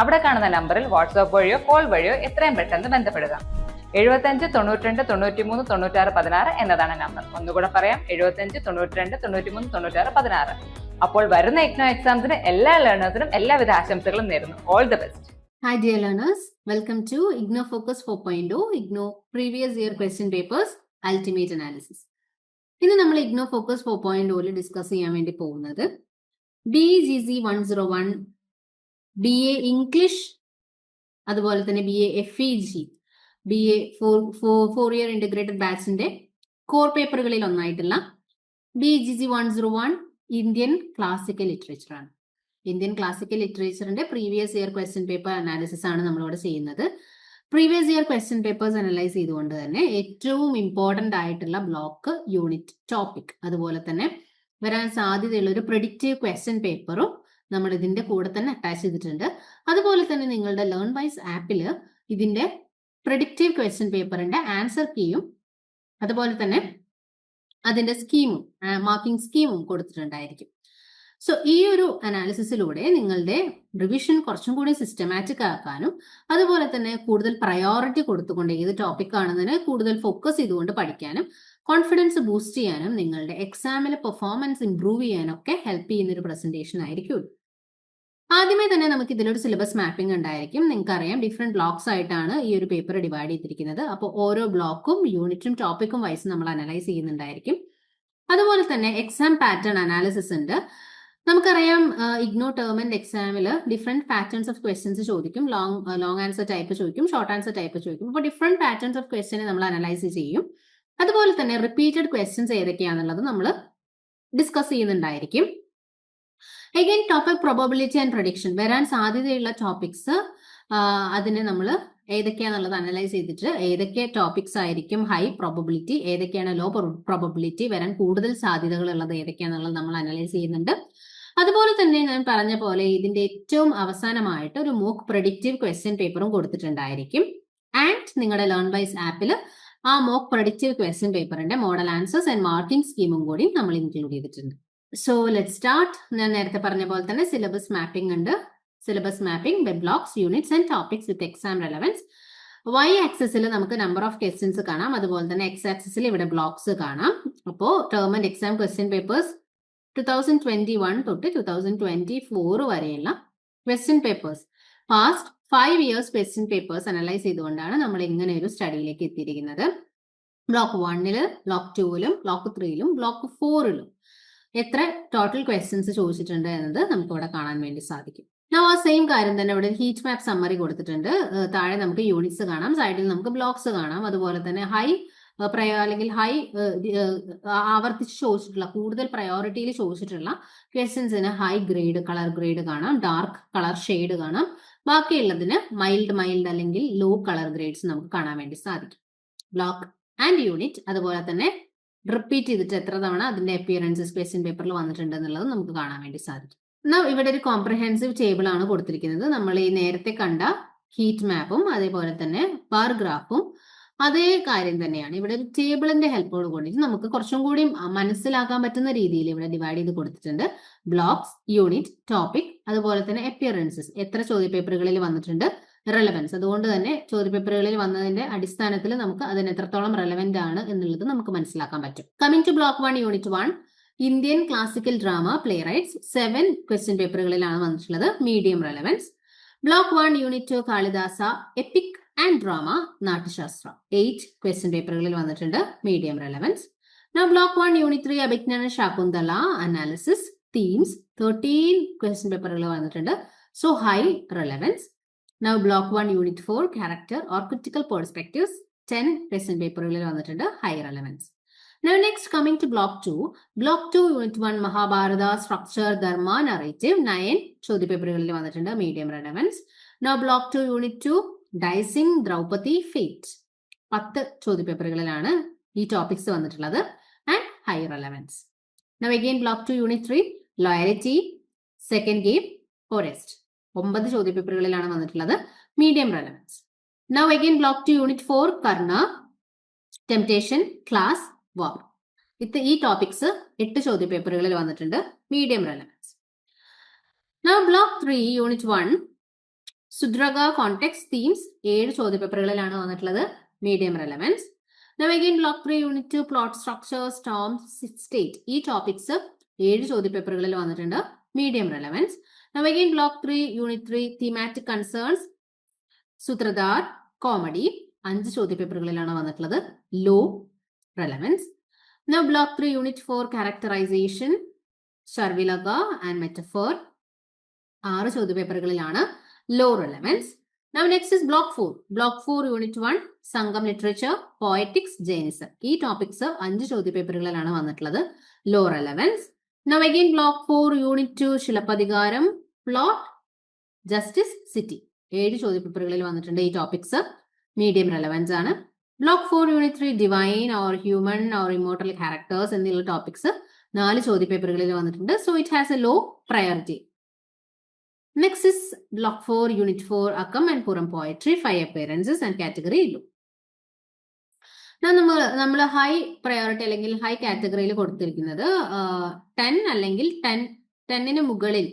അവിടെ കാണുന്ന നമ്പറിൽ വാട്സ്ആപ്പ് വഴിയോ കോൾ വഴിയോ എത്രയും പെട്ടെന്ന് ബന്ധപ്പെടുക. എഴുപത്തഞ്ച് തൊണ്ണൂറ്റിരണ്ട് തൊണ്ണൂറ്റിമൂന്ന് തൊണ്ണൂറ്റാറ് പതിനാറ് എന്നതാണ് നമ്പർ. ഒന്നുകൂടെ പറയാം എഴുപത്തഞ്ച് തൊണ്ണൂറ്റിരണ്ട് തൊണ്ണൂറ്റിമൂന്ന് തൊണ്ണൂറ്റാറ് പതിനാറ്. അപ്പോൾ വരുന്ന ഇഗ്നോ എക്സാംസിന് എല്ലാ ലേണേഴ്സിനും എല്ലാവിധ ആശംസകളും നേരുന്നു. All the best hi dear learners welcome to IGNOU focus four 4.0, IGNOU previous year question papers ultimate analysis ഇന്ന് നമ്മൾ IGNOU focus four point discuss ചെയ്യാൻ വേണ്ടി പോകുന്നത് B G C one zero one B A English അതുപോലെ തന്നെ B A F E G B A four four year integrated ബാച്ചിന്റെ core പേപ്പറുകളിൽ ഒന്നായിട്ടുള്ള B G G one zero one Indian classical literature ആണ്. Indian classical ലിറ്ററേച്ചറിന്റെ previous year question paper analysis ആണ് നമ്മളിവിടെ ചെയ്യുന്നത്. Previous year question papers analyse ചെയ്തുകൊണ്ട് തന്നെ ഏറ്റവും important ആയിട്ടുള്ള ബ്ലോക്ക് യൂണിറ്റ് ടോപ്പിക് അതുപോലെ തന്നെ വരാൻ സാധ്യതയുള്ള ഒരു പ്രഡിക്റ്റീവ് ക്വസ്റ്റ്യൻ പേപ്പറും നമ്മൾ ഇതിന്റെ കൂടെ തന്നെ അറ്റാച്ച് ചെയ്തിട്ടുണ്ട്. അതുപോലെ തന്നെ നിങ്ങളുടെ ലേൺ വൈസ് ആപ്പിൽ ഇതിന്റെ പ്രഡിക്റ്റീവ് ക്വസ്റ്റ്യൻ പേപ്പറിന്റെ ആൻസർ കീയും അതുപോലെ തന്നെ അതിന്റെ സ്കീമും മാർക്കിംഗ് സ്കീമും കൊടുത്തിട്ടുണ്ടായിരിക്കും. സോ ഈ ഒരു അനാലിസിസിലൂടെ നിങ്ങളുടെ റിവിഷൻ കുറച്ചും കൂടി സിസ്റ്റമാറ്റിക് ആക്കാനും അതുപോലെ തന്നെ കൂടുതൽ പ്രയോറിറ്റി കൊടുത്തുകൊണ്ട് ഏത് ടോപ്പിക് ആണെന്നതിന് കൂടുതൽ ഫോക്കസ് ചെയ്തുകൊണ്ട് പഠിക്കാനും കോൺഫിഡൻസ് ബൂസ്റ്റ് ചെയ്യാനും നിങ്ങളുടെ എക്സാമിലെ പെർഫോമൻസ് ഇംപ്രൂവ് ചെയ്യാനൊക്കെ ഹെൽപ്പ് ചെയ്യുന്ന ഒരു പ്രസന്റേഷൻ ആയിരിക്കും. ആദ്യമേ തന്നെ നമുക്ക് ഇതിലൊരു സിലബസ് മാപ്പിംഗ് ഉണ്ടായിരിക്കും. നിങ്ങൾക്കറിയാം ഡിഫറെന്റ് ബ്ലോക്സ് ആയിട്ടാണ് ഈ ഒരു പേപ്പർ ഡിവൈഡ് ചെയ്തിരിക്കുന്നത്. അപ്പോൾ ഓരോ ബ്ലോക്കും യൂണിറ്റും ടോപ്പിക്കും വൈസ് നമ്മൾ അനലൈസ് ചെയ്യുന്നുണ്ടായിരിക്കും. അതുപോലെ തന്നെ എക്സാം പാറ്റേൺ അനാലിസിസ് ഉണ്ട്. നമുക്കറിയാം ഇഗ്നോ ടേം ആൻഡ് എക്സാമിൽ ഡിഫറെന്റ് പാറ്റേൺസ് ഓഫ് ക്വസ്റ്റ്യൻസ് ചോദിക്കും. ലോങ് ലോങ് ആൻസർ ടൈപ്പ് ചോദിക്കും ഷോർട്ട് ആൻസർ ടൈപ്പ് ചോദിക്കും. അപ്പോൾ ഡിഫറെന്റ് പാറ്റേൺസ് ഓഫ് ക്വസ്റ്റ്യനെ നമ്മൾ അനലൈസ് ചെയ്യും. അതുപോലെ തന്നെ റിപ്പീറ്റഡ് ക്വസ്റ്റ്യൻസ് ഏതൊക്കെയാണെന്നുള്ളത് നമ്മൾ discuss ചെയ്യുന്നുണ്ടായിരിക്കും. Again topic probability and prediction വരാൻ സാധ്യതയുള്ള ടോപ്പിക്സ് അതിനെ നമ്മൾ ഏതൊക്കെയാണെന്നുള്ളത് അനലൈസ് ചെയ്തിട്ട് ഏതൊക്കെ ടോപ്പിക്സ് ആയിരിക്കും ഹൈ പ്രോബബിലിറ്റി ഏതൊക്കെയാണ് ലോ പ്രോബബിലിറ്റി വരാൻ കൂടുതൽ സാധ്യതകൾ ഉള്ളത് ഏതൊക്കെയാണെന്നുള്ളത് നമ്മൾ അനലൈസ് ചെയ്യുന്നുണ്ട്. അതുപോലെ തന്നെ ഞാൻ പറഞ്ഞ പോലെ ഇതിന്റെ ഏറ്റവും അവസാനമായിട്ട് ഒരു മോക്ക് പ്രഡിക്റ്റീവ് ക്വസ്റ്റ്യൻ പേപ്പറും കൊടുത്തിട്ടുണ്ടായിരിക്കും. ആൻഡ് നിങ്ങളുടെ ലേൺ വൈസ് ആപ്പിൽ ആ മോക്ക് പ്രഡിക്റ്റീവ് ക്വസ്റ്റ്യൻ പേപ്പറിന്റെ മോഡൽ ആൻസേഴ്സ് ആൻഡ് മാർക്കിംഗ് സ്കീമും കൂടി നമ്മൾ ഇൻക്ലൂഡ് ചെയ്തിട്ടുണ്ട്. സോ ലെറ്റ് സ്റ്റാർട്ട് ഞാൻ നേരത്തെ പറഞ്ഞ പോലെ തന്നെ സിലബസ് മാപ്പിംഗ് ഉണ്ട്. Syllabus mapping web blocks units and topics with exam relevance Y ആക്സസിൽ നമുക്ക് നമ്പർ ഓഫ് ക്വസ്റ്റ്യൻസ് കാണാം. അതുപോലെ തന്നെ എക്സ് ആക്സസിൽ ഇവിടെ ബ്ലോക്സ് കാണാം. അപ്പോൾ term and exam question papers two thousand twenty one തൊട്ട് ടു തൗസൻഡ് ട്വന്റി ഫോർ വരെയുള്ള question papers past five years question papers analyse ചെയ്തുകൊണ്ടാണ് നമ്മൾ ഇങ്ങനെ ഒരു സ്റ്റഡിയിലേക്ക് എത്തിയിരിക്കുന്നത്. ബ്ലോക്ക് വണ്ണിൽ ബ്ലോക്ക് ടൂവിലും ബ്ലോക്ക് ത്രീയിലും ബ്ലോക്ക് ഫോറിലും എത്ര ടോട്ടൽ ക്വസ്റ്റ്യൻസ് ചോദിച്ചിട്ടുണ്ട് എന്നത് നമുക്ക് ഇവിടെ കാണാൻ വേണ്ടി സാധിക്കും. ആ സെയിം കാര്യം തന്നെ ഇവിടെ ഹീറ്റ് മാപ്പ് സമ്മറി കൊടുത്തിട്ടുണ്ട്. താഴെ നമുക്ക് യൂണിറ്റ്സ് കാണാം. സൈഡിൽ നമുക്ക് ബ്ലോക്സ് കാണാം. അതുപോലെ തന്നെ ഹൈ പ്രയോ അല്ലെങ്കിൽ ഹൈ ആവർത്തിച്ച് ചോദിച്ചിട്ടുള്ള കൂടുതൽ പ്രയോറിറ്റിയിൽ ചോദിച്ചിട്ടുള്ള ക്വസ്റ്റ്യൻസിന് ഹൈ ഗ്രേഡ് കളർ ഗ്രേഡ് കാണാം. ഡാർക്ക് കളർ ഷെയ്ഡ് കാണാം. ബാക്കിയുള്ളതിന് മൈൽഡ് മൈൽഡ് അല്ലെങ്കിൽ ലോ കളർ ഗ്രേഡ്സ് നമുക്ക് കാണാൻ വേണ്ടി സാധിക്കും. ബ്ലോക്ക് ആൻഡ് യൂണിറ്റ് അതുപോലെ തന്നെ റിപ്പീറ്റ് ചെയ്തിട്ട് എത്ര തവണ അതിന്റെ അപ്പിയറൻസസ് ക്വസ്റ്റ്യൻ പേപ്പറിൽ വന്നിട്ടുണ്ട് എന്നുള്ളത് നമുക്ക് കാണാൻ വേണ്ടി സാധിക്കും. എന്നാൽ ഇവിടെ ഒരു കോംപ്രഹെൻസീവ് ടേബിൾ ആണ് കൊടുത്തിരിക്കുന്നത്. നമ്മൾ ഈ നേരത്തെ കണ്ട ഹീറ്റ് മാപ്പും അതേപോലെ തന്നെ ബാർ ഗ്രാഫും അതേ കാര്യം തന്നെയാണ്. ഇവിടെ ഒരു ടേബിളിന്റെ ഹെൽപ്പോട് കൂടിയിട്ട് നമുക്ക് കുറച്ചും കൂടി മനസ്സിലാക്കാൻ പറ്റുന്ന രീതിയിൽ ഇവിടെ ഡിവൈഡ് ചെയ്ത് കൊടുത്തിട്ടുണ്ട്. ബ്ലോക്സ് യൂണിറ്റ് ടോപ്പിക് അതുപോലെ തന്നെ അപ്പിയറൻസസ് എത്ര ചോദ്യപേപ്പറുകളിൽ വന്നിട്ടുണ്ട്? റെലവൻസ് അതുകൊണ്ട് തന്നെ ചോദ്യപേപ്പറുകളിൽ വന്നതിന്റെ അടിസ്ഥാനത്തിൽ നമുക്ക് അതിന് എത്രത്തോളം റെലവെന്റ് ആണ് എന്നുള്ളത് നമുക്ക് മനസ്സിലാക്കാൻ പറ്റും. Coming to block one unit one Indian classical drama playwrights seven question പേപ്പറുകളിലാണ് വന്നിട്ടുള്ളത്. Medium relevance block one unit two Kalidasa epic and drama Natyashastra. Eight question പേപ്പറുകളിൽ വന്നിട്ടുണ്ട്. Medium relevance block one unit three Abhijnana Shakuntala analysis themes thirteen question പേപ്പറുകൾ വന്നിട്ടുണ്ട്. So high relevance now block one unit four character or critical perspectives ten question പേപ്പറുകളിൽ വന്നിട്ടുണ്ട് high relevance Now, next coming to block two. Block two, unit one, Mahabharata, structure, dharma, narrative. ചോദ്യ പേപ്പറുകളിൽ വന്നിട്ടുണ്ട് medium relevance now block two unit two dicing Draupadi fate പത്ത് ചോദ്യ പേപ്പറുകളിലാണ് ഈ topics വന്നിട്ടുള്ളത് and high relevance now again block two unit three loyalty second game forest ഒമ്പത് ചോദ്യപേപ്പറുകളിലാണ് വന്നിട്ടുള്ളത്. Medium relevance now again block two unit four Karna temptation class war ഇത് ഈ ടോപ്പിക്സ് എട്ട് ചോദ്യപേപ്പറുകളിൽ വന്നിട്ടുണ്ട്. Medium relevance now block three unit one Shudraka context themes ഏഴ് ചോദ്യപേപ്പറുകളിലാണ് വന്നിട്ടുള്ളത്. Medium relevance now again block three unit plot structure storm state ഈ topics ഏഴ് ചോദ്യപേപ്പറുകളിൽ വന്നിട്ടുണ്ട്. Medium relevance now again block 3 unit three thematic concerns Sutradhar comedy അഞ്ച് ചോദ്യപേപ്പറുകളിലാണ് വന്നിട്ടുള്ളത്. Low relevance now block three unit four characterization Sharvilaka and metaphor ആറ് ചോദ്യപേപ്പറുകളിലാണ്. Low relevance now next is block four block four unit one Sangam literature poetics Jainism ഈ topics അഞ്ച് ചോദ്യപേപ്പറുകളിലാണ് വന്നിട്ടുള്ളത്. Low relevance now again block four unit two Silappatikaram plot justice city ഏഴ് ചോദ്യപേപ്പറുകളിൽ വന്നിട്ടുണ്ട് ഈ topics medium relevance ആണ്. Block four unit three divine or human or immortal characters എന്നുള്ള ടോപ്പിക്സ് നാല് ചോദ്യപേപ്പറുകളിൽ വന്നിട്ടുണ്ട്. So it has a low priority next is block four unit four Akam and Puram poetry five appearances and category ഇല്ലു. നമ്മൾ നമ്മൾ high priority അല്ലെങ്കിൽ high കാറ്റഗറിയിൽ കൊടുത്തിരിക്കുന്നത് ten അല്ലെങ്കിൽ ടെൻ ടെന്നിന് മുകളിൽ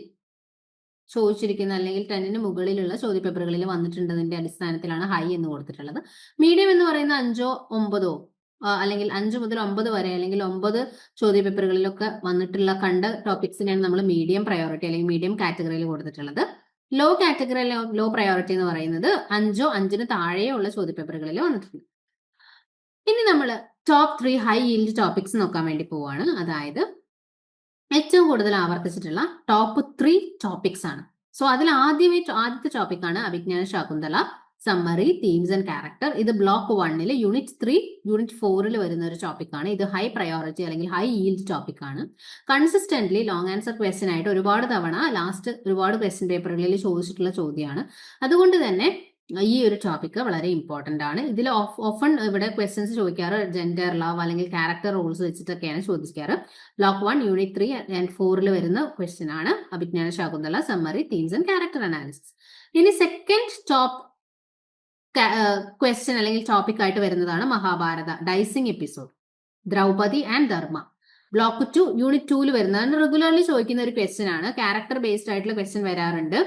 ചോദിച്ചിരിക്കുന്ന അല്ലെങ്കിൽ ടെന്നിന് മുകളിലുള്ള ചോദ്യപേപ്പറുകളിൽ വന്നിട്ടുണ്ടതിന്റെ അടിസ്ഥാനത്തിലാണ് ഹൈ എന്ന് കൊടുത്തിട്ടുള്ളത്. മീഡിയം എന്ന് പറയുന്ന അഞ്ചോ ഒമ്പതോ അല്ലെങ്കിൽ അഞ്ച് മുതൽ ഒമ്പത് വരെ അല്ലെങ്കിൽ ഒമ്പത് ചോദ്യപേപ്പറുകളിലൊക്കെ വന്നിട്ടുള്ള കണ്ട ടോപ്പിക്സിനെയാണ് നമ്മൾ മീഡിയം പ്രയോറിറ്റി അല്ലെങ്കിൽ മീഡിയം കാറ്റഗറിയിൽ കൊടുത്തിട്ടുള്ളത്. ലോ കാറ്റഗറി ലോ പ്രയോറിറ്റി എന്ന് പറയുന്നത് അഞ്ചോ അഞ്ചിന് താഴെയോ ഉള്ള ചോദ്യപേപ്പറുകളിൽ വന്നിട്ടുണ്ട്. ഇനി നമ്മൾ top three high yield topics നോക്കാൻ വേണ്ടി പോവാണ്. അതായത് ഏറ്റവും കൂടുതൽ ആവർത്തിച്ചിട്ടുള്ള ടോപ്പ് ത്രീ ടോപ്പിക്സ് ആണ്. സോ അതിൽ ആദ്യമേ ആദ്യത്തെ ടോപ്പിക് ആണ് Abhijnana Shakuntala summary themes and character ഇത് ബ്ലോക്ക് വണ്ണിൽ യൂണിറ്റ് ത്രീ യൂണിറ്റ് ഫോറിൽ വരുന്ന ഒരു ടോപ്പിക് ആണ്. ഇത് ഹൈ പ്രയോറിറ്റി അല്ലെങ്കിൽ ഹൈ ഈൽഡ് ടോപ്പിക് ആണ്. കൺസിസ്റ്റന്റ്ലി ലോങ് ആൻസർ ക്വസ്റ്റ്യൻ ആയിട്ട് ഒരുപാട് തവണ ലാസ്റ്റ് ഒരുപാട് ക്വസ്റ്റ്യൻ പേപ്പറുകളിൽ ചോദിച്ചിട്ടുള്ള ചോദ്യമാണ്. അതുകൊണ്ട് തന്നെ ഈ ഒരു ടോപ്പിക് വളരെ ഇമ്പോർട്ടന്റ് ആണ്. ഇതിൽ ഓഫ് ഓഫൺ ഇവിടെ ക്വസ്റ്റ്യൻസ് ചോദിക്കാറ് ജെൻഡർ ലവ് അല്ലെങ്കിൽ ക്യാരക്ടർ റൂൾസ് വെച്ചിട്ടൊക്കെയാണ് ചോദിക്കാറ്. Block one unit three and ഫോറിൽ വരുന്ന ക്വസ്റ്റ്യൻ ആണ്. Abhijnana Shakuntala summary themes and character analysis ഇനി സെക്കൻഡ് ടോപ്പ് ക്വസ്റ്റ്യൻ അല്ലെങ്കിൽ ടോപ്പിക് ആയിട്ട് വരുന്നതാണ് Mahabharata dicing episode Draupadi and dharma. Block two unit ടൂവിൽ വരുന്നതാണ്. റെഗുലർലി ചോദിക്കുന്ന ഒരു ക്വസ്റ്റ്യൻ ആണ്. ക്യാരക്ടർ ബേസ്ഡ് ആയിട്ടുള്ള ക്വസ്റ്റ്യൻ വരാറുണ്ട്.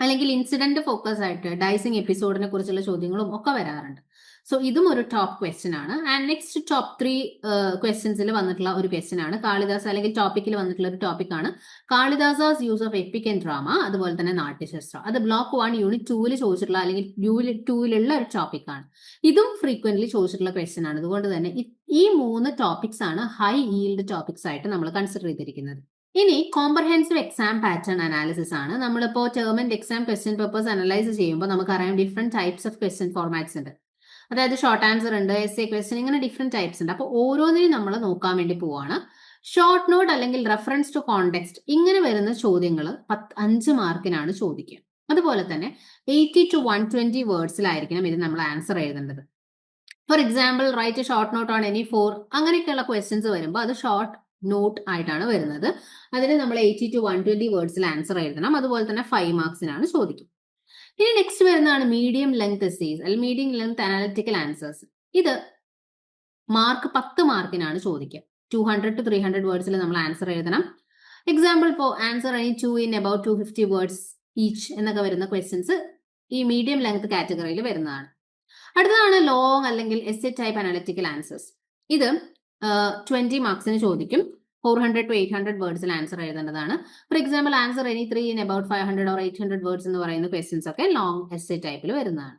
അല്ലെങ്കിൽ ഇൻസിഡന്റ് ഫോക്കസ് ആയിട്ട് ഡൈസിങ് എപ്പിസോഡിനെ കുറിച്ചുള്ള ചോദ്യങ്ങളും ഒക്കെ വരാറുണ്ട്. സോ ഇതും ഒരു ടോപ്പ് ക്വസ്റ്റ്യൻ ആണ്. ആൻഡ് നെക്സ്റ്റ് ടോപ്പ് ത്രീ ക്വസ്റ്റ്യൻസിൽ വന്നിട്ടുള്ള ഒരു ക്വസ്റ്റ്യൻ ആണ്. കാളിദാസ് അല്ലെങ്കിൽ ടോപ്പിക്കിൽ വന്നിട്ടുള്ള ഒരു ടോപ്പിക് ആണ്. Kalidasa's use of epic and drama അതുപോലെ തന്നെ നാട്യശാസ്ത്രം. അത് ബ്ലോക്ക് വൺ യൂണിറ്റ് ടൂവിൽ ചോദിച്ചിട്ടുള്ള അല്ലെങ്കിൽ യൂണിറ്റ് ടൂവിലുള്ള ഒരു ടോപ്പിക് ആണ്. ഇതും ഫ്രീക്വന്റ്ലി ചോദിച്ചിട്ടുള്ള ക്വസ്റ്റ്യൻ ആണ്. അതുകൊണ്ട് തന്നെ ഈ മൂന്ന് ടോപ്പിക്സ് ആണ് ഹൈ ഈൽഡ് ടോപ്പിക്സ് ആയിട്ട് നമ്മൾ കൺസിഡർ ചെയ്തിരിക്കുന്നത്. ഇനി കോംപ്രഹെൻസീവ് എക്സാം പാറ്റേൺ അനാലിസിസ് ആണ്. നമ്മളിപ്പോൾ term and exam question papers analyse ചെയ്യുമ്പോൾ നമുക്കറിയാം different types of question formats ഉണ്ട്. അതായത് ഷോർട്ട് ആൻസർ ഉണ്ട് എസ് എ ക്വസ്റ്റ്യൻ ഇങ്ങനെ ഡിഫറെന്റ് ടൈപ്സ് ഉണ്ട്. അപ്പോൾ ഓരോന്നിനും നമ്മൾ നോക്കാൻ വേണ്ടി പോവാണ്. ഷോർട്ട് നോട്ട് അല്ലെങ്കിൽ റെഫറൻസ് ടു കോണ്ടെക്സ്റ്റ് ഇങ്ങനെ വരുന്ന ചോദ്യങ്ങൾ പത്ത് അഞ്ച് മാർക്കിനാണ് ചോദിക്കുക. അതുപോലെ തന്നെ എയ്റ്റി ടു വൺ ട്വന്റി വേർഡ്സിലായിരിക്കണം ഇത് നമ്മൾ ആൻസർ എഴുതേണ്ടത്. For example write short note on any four അങ്ങനെയൊക്കെയുള്ള ക്വസ്റ്റ്യൻസ് വരുമ്പോൾ അത് ഷോർട്ട് നോട്ട് ആയിട്ടാണ് വരുന്നത്. അതിന് നമ്മൾ എയ്റ്റി ടു വൺ ട്വന്റി വേർഡ്സിൽ ആൻസർ എഴുതണം. അതുപോലെ തന്നെ ഫൈവ് മാർക്സിനാണ് ചോദിക്കും ഇനി നെക്സ്റ്റ് വരുന്നതാണ് മീഡിയം ലെങ്ത് എസ്സേസ് അല്ലെങ്കിൽ മീഡിയം ലെങ്ത് അനാലിറ്റിക്കൽ ആൻസേഴ്സ് ഇത് മാർക്ക് പത്ത് മാർക്കിനാണ് ചോദിക്കുക. Two hundred to three hundred വേർഡ്സിൽ നമ്മൾ ആൻസർ എഴുതണം. എക്സാമ്പിൾ ഇപ്പോൾ answer any two in about two fifty words each എന്നൊക്കെ വരുന്ന ക്വസ്റ്റ്യൻസ് ഈ മീഡിയം ലെങ്ത് കാറ്റഗറിയിൽ വരുന്നതാണ്. അടുത്തതാണ് ലോങ് അല്ലെങ്കിൽ essay type analytical answers ഇത് ട്വന്റി മാർക്സിന് ചോദിക്കും. Four hundred to eight hundred വേർഡ്സിൽ answer എഴുതേണ്ടതാണ്. For example answer any three in about five hundred or eight hundred words എന്ന് പറയുന്ന ക്വസ്റ്റ്യൻസ് ഒക്കെ ലോങ് എസ് ടൈപ്പിൽ വരുന്നതാണ്.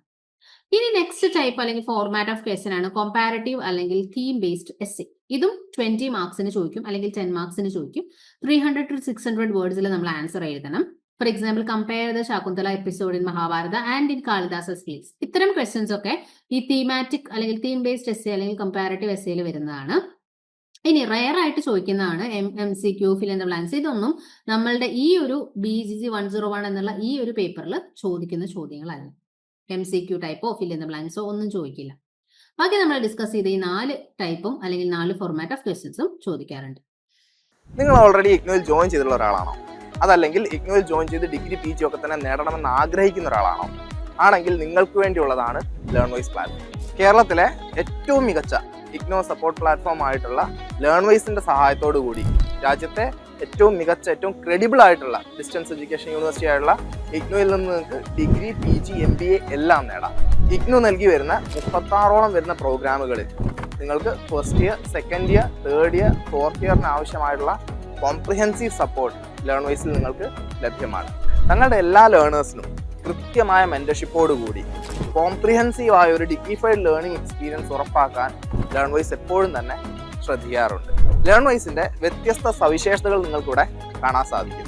ഇനി നെക്സ്റ്റ് ടൈപ്പ് അല്ലെങ്കിൽ ഫോർമാറ്റ് ഓഫ് ക്വസ്റ്റ്യൻ ആണ് കോമ്പാരറ്റീവ് അല്ലെങ്കിൽ തീം ബേസ്ഡ് എസ് ഇതും ട്വന്റി മാർക്സിന് ചോദിക്കും അല്ലെങ്കിൽ ടെൻ മാർക്സിന് ചോദിക്കും. Three hundred to six hundred വേർഡ്സിൽ നമ്മൾ ആൻസർ എഴുതണം. For example compare the Shakuntala episode in Mahabharata and in Kalidasa skills ഇത്തരം ക്വസ്റ്റ്യൻസ് ഒക്കെ ഈ തീമാറ്റിക് അല്ലെങ്കിൽ തീം ബേസ്ഡ് എസ് അല്ലെങ്കിൽ കമ്പാരറ്റീവ് എസ് വരുന്നതാണ്. ഇനി റയർ ആയിട്ട് ചോദിക്കുന്നതാണ് M M C Q fill in blanks ഇതൊന്നും നമ്മളുടെ ഈ ഒരു B G G one zero one എന്നുള്ള ഈ ഒരു പേപ്പറിൽ ചോദിക്കുന്ന ചോദ്യങ്ങളല്ല. എം സി ക്യൂ ടൈപ്പോ ഫിൽ ഇൻ പ്ലാൻസോ ഒന്നും ചോദിക്കില്ല. ബാക്കി നമ്മൾ ഡിസ്കസ് ചെയ്ത ഈ നാല് ടൈപ്പും അല്ലെങ്കിൽ നാല് ഫോർമാറ്റ് ഓഫ് ക്വസ്റ്റ്യൻസും ചോദിക്കാറുണ്ട്. നിങ്ങൾ ഓൾറെഡി ജോയിൻ ചെയ്തിട്ടുള്ള ഒരാളാണോ? അതല്ലെങ്കിൽ ഇഗ്നോയിൽ ജോയിൻ ചെയ്ത് ഡിഗ്രി പി ജി ഒക്കെ തന്നെ നേടണമെന്ന് ആഗ്രഹിക്കുന്ന ഒരാളാണോ? ആണെങ്കിൽ നിങ്ങൾക്ക് വേണ്ടിയുള്ളതാണ് ലേൺ വൈസ് പ്ലാറ്റ്ഫോം. കേരളത്തിലെ ഏറ്റവും മികച്ച ഇഗ്നോ സപ്പോർട്ട് പ്ലാറ്റ്ഫോം ആയിട്ടുള്ള ലേൺ വൈസിന്റെ സഹായത്തോടു കൂടി രാജ്യത്തെ ഏറ്റവും മികച്ച ഏറ്റവും ക്രെഡിബിൾ ആയിട്ടുള്ള ഡിസ്റ്റൻസ് എഡ്യൂക്കേഷൻ യൂണിവേഴ്സിറ്റി ആയിട്ടുള്ള ഇഗ്നോയിൽ നിന്ന് നിങ്ങൾക്ക് degree P G M B A എല്ലാം നേടാം. ഇഗ്നോ നൽകി വരുന്ന മുപ്പത്താറോളം വരുന്ന പ്രോഗ്രാമുകളിൽ നിങ്ങൾക്ക് first year second year third year fourth ഇയറിന് ആവശ്യമായിട്ടുള്ള കോംപ്രിഹെൻസീവ് സപ്പോർട്ട് ലേൺ വൈസിൽ നിങ്ങൾക്ക് ലഭ്യമാണ്. തങ്ങളുടെ എല്ലാ ലേണേഴ്സിനും കൃത്യമായ മെന്റർഷിപ്പോടുകൂടി കോംപ്രിഹെൻസീവ് ആയ ഒരു ഡിഗ്നിഫൈഡ് ലേണിംഗ് എക്സ്പീരിയൻസ് ഉറപ്പാക്കാൻ ലേൺ വൈസ് എപ്പോഴും തന്നെ ശ്രദ്ധിക്കാറുണ്ട്. ലേൺ വൈസിന്റെ വ്യത്യസ്ത സവിശേഷതകൾ നിങ്ങൾക്കിവിടെ കാണാൻ സാധിക്കും.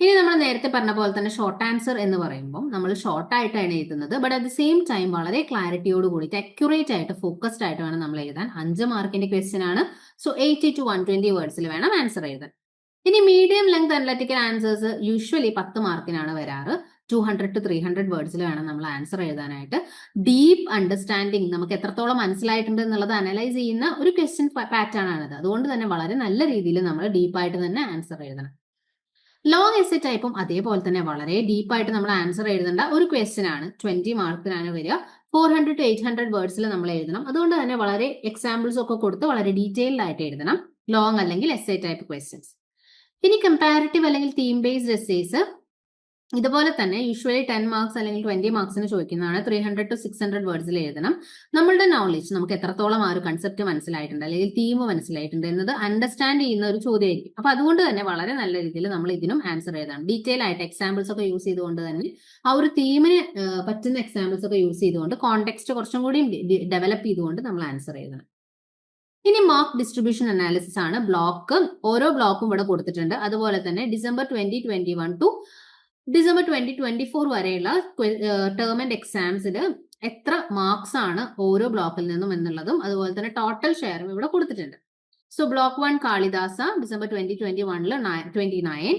ഇനി നമ്മൾ നേരത്തെ പറഞ്ഞ പോലെ തന്നെ ഷോർട്ട് ആൻസർ എന്ന് പറയുമ്പോൾ നമ്മൾ ഷോർട്ട് ആയിട്ടാണ് എഴുതുന്നത്. But at the same time വളരെ ക്ലാരിറ്റിയോട് കൂടിയിട്ട് അക്യുറേറ്റ് ആയിട്ട് ഫോക്കസ്ഡ് ആയിട്ട് വേണം നമ്മൾ എഴുതാൻ. അഞ്ച് മാർക്കിന്റെ ക്വസ്റ്റ്യൻ ആണ്. So eighty to one twenty വേർഡ്സിൽ വേണം ആൻസർ എഴുതാൻ. ഇനി medium length analytical answers usually പത്ത് മാർക്കിനാണ് വരാറ്. Two hundred to three hundred വേർഡ്സിൽ വേണം നമ്മൾ ആൻസർ എഴുതാനായിട്ട്. ഡീപ്പ് അണ്ടർസ്റ്റാൻഡിങ് നമുക്ക് എത്രത്തോളം മനസ്സിലായിട്ടുണ്ട് എന്നുള്ളത് അനലൈസ് ചെയ്യുന്ന ഒരു ക്വസ്റ്റ്യൻ പാറ്റേൺ ആണിത്. അതുകൊണ്ട് തന്നെ വളരെ നല്ല രീതിയിൽ നമ്മൾ ഡീപ്പായിട്ട് തന്നെ ആൻസർ എഴുതണം. ലോങ് എസ് ടൈപ്പും അതേപോലെ തന്നെ വളരെ ഡീപ്പായിട്ട് നമ്മൾ ആൻസർ എഴുതേണ്ട ഒരു ക്വസ്റ്റ്യൻ ആണ്. ട്വന്റി മാർക്കിനാണ് വരിക. Four hundred to eight hundred വേർഡ്സിൽ നമ്മൾ എഴുതണം. അതുകൊണ്ട് തന്നെ വളരെ എക്സാമ്പിൾസ് ഒക്കെ കൊടുത്ത് വളരെ ഡീറ്റെയിൽഡ് ആയിട്ട് എഴുതണം. ലോങ് അല്ലെങ്കിൽ എസ് ടൈപ്പ് ക്വസ്റ്റ്യൻസ് ഇനി കമ്പാരിറ്റീവ് അല്ലെങ്കിൽ തീം ബേസ്ഡ് എസ്സേസ് ഇതുപോലെ തന്നെ യൂഷ്വലി ടെൻ മാർക്സ് അല്ലെങ്കിൽ ട്വന്റി മാർക്സിന് ചോദിക്കുന്നതാണ് three hundred to six hundred വേർഡ്സിൽ എഴുതണം. നമ്മളുടെ നോളജ് നമുക്ക് എത്രത്തോളം ആ ഒരു കൺസെപ്റ്റ് മനസ്സിലായിട്ടുണ്ട് അല്ലെങ്കിൽ തീം മനസ്സിലായിട്ടുണ്ട് എന്നത് അണ്ടർസ്റ്റാൻഡ് ചെയ്യുന്ന ഒരു ചോദ്യമായിരിക്കും. അപ്പൊ അതുകൊണ്ട് തന്നെ വളരെ നല്ല രീതിയിൽ നമ്മൾ ഇതിനും ആൻസർ ചെയ്താണ് ഡീറ്റെയിൽ ആയിട്ട് എക്സാമ്പിൾസ് ഒക്കെ യൂസ് ചെയ്തുകൊണ്ട് തന്നെ ആ ഒരു തീമിന് പറ്റുന്ന എക്സാമ്പിൾസ് ഒക്കെ യൂസ് ചെയ്തുകൊണ്ട് കോണ്ടെക്സ്റ്റ് കുറച്ചും കൂടി ഡെവലപ്പ് ചെയ്തുകൊണ്ട് നമ്മൾ ആൻസർ എഴുതണം. ഇനി മാർക്ക് ഡിസ്ട്രിബ്യൂഷൻ അനാലിസിസ് ആണ്. ബ്ലോക്ക് ഓരോ ബ്ലോക്കും ഇവിടെ കൊടുത്തിട്ടുണ്ട്. അതുപോലെ തന്നെ December twenty twenty one to December twenty twenty four വരെയുള്ള ടേം ആൻഡ് എക്സാംസിൽ എത്ര മാർക്സ് ആണ് ഓരോ ബ്ലോക്കിൽ നിന്നും എന്നുള്ളതും അതുപോലെ തന്നെ ടോട്ടൽ ഷെയറും ഇവിടെ കൊടുത്തിട്ടുണ്ട്. So block one Kalidasa December twenty twenty വണ്ണിൽ twenty nine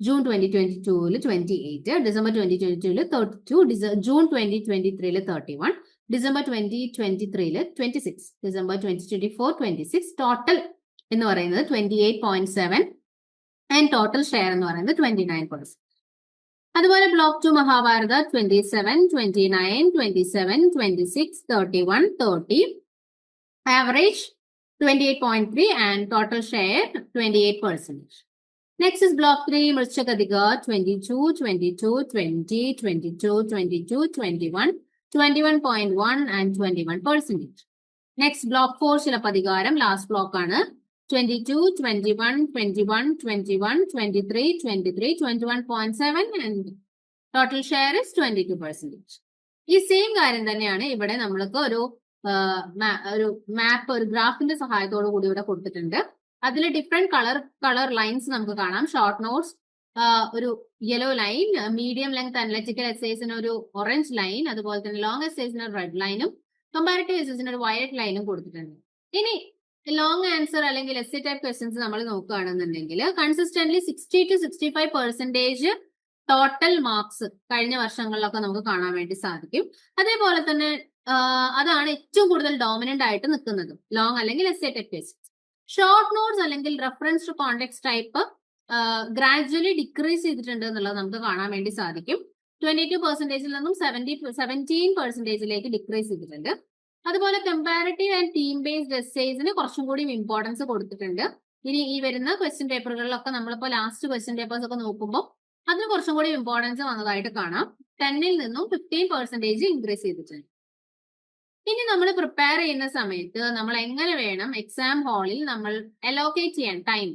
June twenty twenty ടൂവിൽ twenty eight December twenty twenty ടൂവിൽ thirty two June twenty twenty ത്രീയിൽ thirty one December twenty twenty ത്രീയിൽ twenty six December twenty twenty four twenty six total എന്ന് പറയുന്നത് twenty eight point seven and total share എന്ന് പറയുന്നത് twenty nine percent അതുപോലെ block two Mahabharata twenty seven twenty nine twenty seven twenty six thirty one thirty average twenty eight point three and total share twenty eight percentage next is block three Mrichchhakatika twenty two twenty two twenty twenty two twenty two twenty one twenty one point one and twenty one percentage next block four Silappatikaram last block ആണ്. Twenty two twenty one twenty one twenty one twenty three twenty three twenty one point seven and total share is twenty two percentage ഈ same കാര്യം തന്നെയാണ് ഇവിടെ നമ്മൾക്ക് ഒരു ഒരു മാപ്പ് ഒരു ഗ്രാഫിന്റെ സഹായത്തോടു കൂടി ഇവിടെ കൊടുത്തിട്ടുണ്ട്. അതിൽ ഡിഫറെന്റ് കളർ കളർ ലൈൻസ് നമുക്ക് കാണാം. ഷോർട്ട് നോട്ട്സ് ഒരു yellow line medium length analytical എക്സൈസിന് ഒരു ഓറഞ്ച് ലൈൻ അതുപോലെ തന്നെ ലോങ് എക്സൈസിന് റെഡ് ലൈനും കമ്പാരിറ്റീവ് എക്സൈസിന് ഒരു വയലറ്റ് ലൈനും കൊടുത്തിട്ടുണ്ട്. ഇനി ലോങ് ആൻസർ അല്ലെങ്കിൽ എസ് സി ടൈപ്പ് ക്വസ്റ്റ്യൻസ് നമ്മൾ നോക്കുകയാണെന്നുണ്ടെങ്കിൽ consistently sixty to sixty five percentage total marks കഴിഞ്ഞ വർഷങ്ങളിലൊക്കെ നമുക്ക് കാണാൻ വേണ്ടി സാധിക്കും. അതേപോലെ തന്നെ അതാണ് ഏറ്റവും കൂടുതൽ ഡോമിനന്റ് ആയിട്ട് നിൽക്കുന്നത്. ലോങ് അല്ലെങ്കിൽ essay type questions short notes അല്ലെങ്കിൽ reference to context type gradually decrease ചെയ്തിട്ടുണ്ട് എന്നുള്ളത് നമുക്ക് കാണാൻ വേണ്ടി സാധിക്കും. ട്വന്റി ടു പെർസെന്റേജിൽ നിന്നും സെവന്റി സെവന്റീൻ പെർസെന്റേജിലേക്ക് ഡിക്രീസ് ചെയ്തിട്ടുണ്ട്. അതുപോലെ കമ്പാരിറ്റീവ് ആൻഡ് ടീം ബേസ്ഡ് എസ്സേസിന് കുറച്ചും കൂടി ഇമ്പോർട്ടൻസ് കൊടുത്തിട്ടുണ്ട്. ഇനി ഈ വരുന്ന ക്വസ്റ്റ്യൻ പേപ്പറുകളിലൊക്കെ നമ്മളിപ്പോൾ ലാസ്റ്റ് ക്വസ്റ്റ്യൻ പേപ്പേഴ്സ് ഒക്കെ നോക്കുമ്പോൾ അതിന് കുറച്ചും കൂടി ഇമ്പോർട്ടൻസ് വന്നതായിട്ട് കാണാം. ടെന്നിൽ നിന്നും ഫിഫ്റ്റീൻ പെർസെന്റേജ് ഇൻക്രീസ് ചെയ്തിട്ടുണ്ട്. ഇനി നമ്മൾ പ്രിപ്പയർ ചെയ്യുന്ന സമയത്ത് നമ്മൾ എങ്ങനെ വേണം എക്സാം ഹാളിൽ നമ്മൾ അലോക്കേറ്റ് ചെയ്യാൻ ടൈം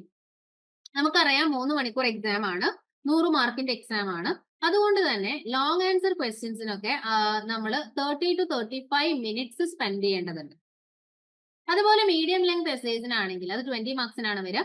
നമുക്കറിയാം മൂന്ന് മണിക്കൂർ എക്സാം ആണ്. നൂറ് മാർക്കിന്റെ എക്സാം ആണ്. അതുകൊണ്ട് തന്നെ ലോങ് ആൻസർ ക്വസ്റ്റ്യൻസിനൊക്കെ നമ്മൾ thirty to thirty five minutes spend ചെയ്യേണ്ടതുണ്ട്. അതുപോലെ മീഡിയം ലെങ്ത് എസ്സേസിനാണെങ്കിൽ അത് ട്വന്റി മാർക്സിനാണ് വരിക.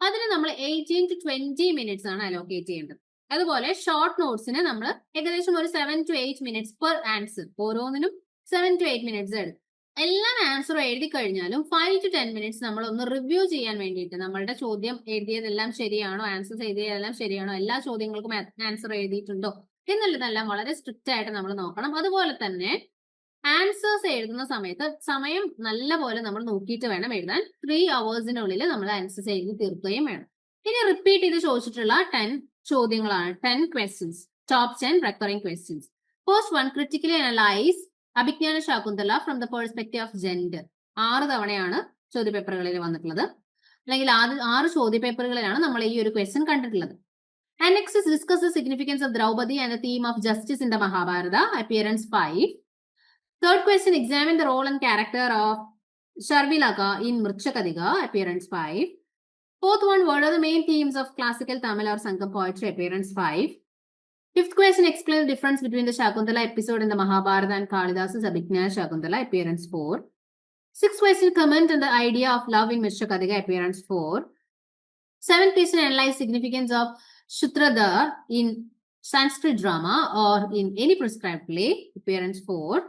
അതിന് നമ്മൾ എയ്റ്റീൻ ടു ട്വന്റി മിനിറ്റ്സ് ആണ് അലോക്കേറ്റ് ചെയ്യേണ്ടത്. അതുപോലെ ഷോർട്ട് നോട്ട്സിന് നമ്മൾ ഏകദേശം ഒരു seven to eight minutes per answer ഓരോന്നിനും സെവൻ ടു എയ്റ്റ് മിനിറ്റ്സ് എടുക്കും. എല്ലാ ആൻസറും എഴുതി കഴിഞ്ഞാലും ഫൈവ് ടു ടെൻ മിനിറ്റ്സ് നമ്മൾ ഒന്ന് റിവ്യൂ ചെയ്യാൻ വേണ്ടിയിട്ട് നമ്മളുടെ ചോദ്യം എഴുതിയതെല്ലാം ശരിയാണോ? ആൻസർ ചെയ്തതെല്ലാം ശരിയാണോ? എല്ലാ ചോദ്യങ്ങൾക്കും ആൻസർ എഴുതിയിട്ടുണ്ടോ? എന്നുള്ളതെല്ലാം വളരെ സ്ട്രിക്റ്റ് ആയിട്ട് നമ്മൾ നോക്കണം. അതുപോലെ തന്നെ ആൻസേഴ്സ് എഴുതുന്ന സമയത്ത് സമയം നല്ല പോലെ നമ്മൾ നോക്കിയിട്ട് വേണം എഴുതാൻ. ത്രീ അവേഴ്സിനുള്ളിൽ നമ്മൾ ആൻസേഴ്സ് എഴുതി തീർക്കുകയും വേണം. ഇനി റിപ്പീറ്റ് ചെയ്ത് ചോദിച്ചിട്ടുള്ള ടെൻ ചോദ്യങ്ങളാണ്. Ten questions top ten recurring questions first one critically analyse Abhijnana Shakuntala from the perspective of gender ആറ് തവണയാണ് ചോദ്യപേപ്പറുകളിൽ വന്നിട്ടുള്ളത്. അല്ലെങ്കിൽ ആറ് ആറ് ചോദ്യപേപ്പറുകളിലാണ് നമ്മൾ ഈ ഒരു ക്വസ്റ്റ്യൻ കണ്ടിട്ടുള്ളത്. And discuss the significance of Draupadi and the theme of justice in the Mahabharata appearance five third question examine the role and character of Sharvilaka in Mrichchhakatika appearance five fourth one word are the main themes of classical Tamil or Sangam poetry appearance five Fifth question explain the difference between the Shakuntala episode in the Mahabharata and Kalidasa's Abhijnana Shakuntala, appearance 4. Sixth question comment on the idea of love in. Kadiga, appearance 4. Seventh question analyze significance of Shutradhar in Sanskrit drama or in any prescribed play, appearance 4.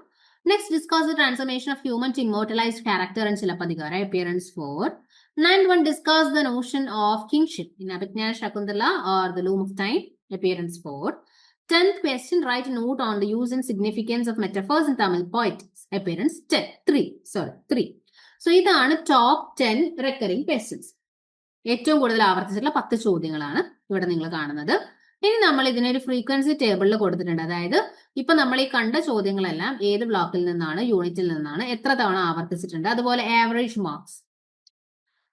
Next, discuss the transformation of human to immortalized character in Silapadigara, appearance 4. Ninth one, discuss the notion of kingship in Abhijnana Shakuntala or the loom of time, appearance 4. Tenth question, write a note on the use and significance of metaphors in Tamil poetics. Appearance 10. 3. Sorry, 3. So ഇതാണ് top ten recurring questions ഏറ്റവും കൂടുതൽ ആവർത്തിച്ചിട്ടുള്ള പത്ത് ചോദ്യങ്ങളാണ് ഇവിടെ നിങ്ങൾ കാണുന്നത് ഇനി നമ്മൾ ഇതിനൊരു ഫ്രീക്വൻസി ടേബിളിൽ കൊടുത്തിട്ടുണ്ട് അതായത് ഇപ്പൊ നമ്മൾ ഈ കണ്ട ചോദ്യങ്ങളെല്ലാം ഏത് ബ്ലോക്കിൽ നിന്നാണ് യൂണിറ്റിൽ നിന്നാണ് എത്ര തവണ ആവർത്തിച്ചിട്ടുണ്ട് അതുപോലെ average marks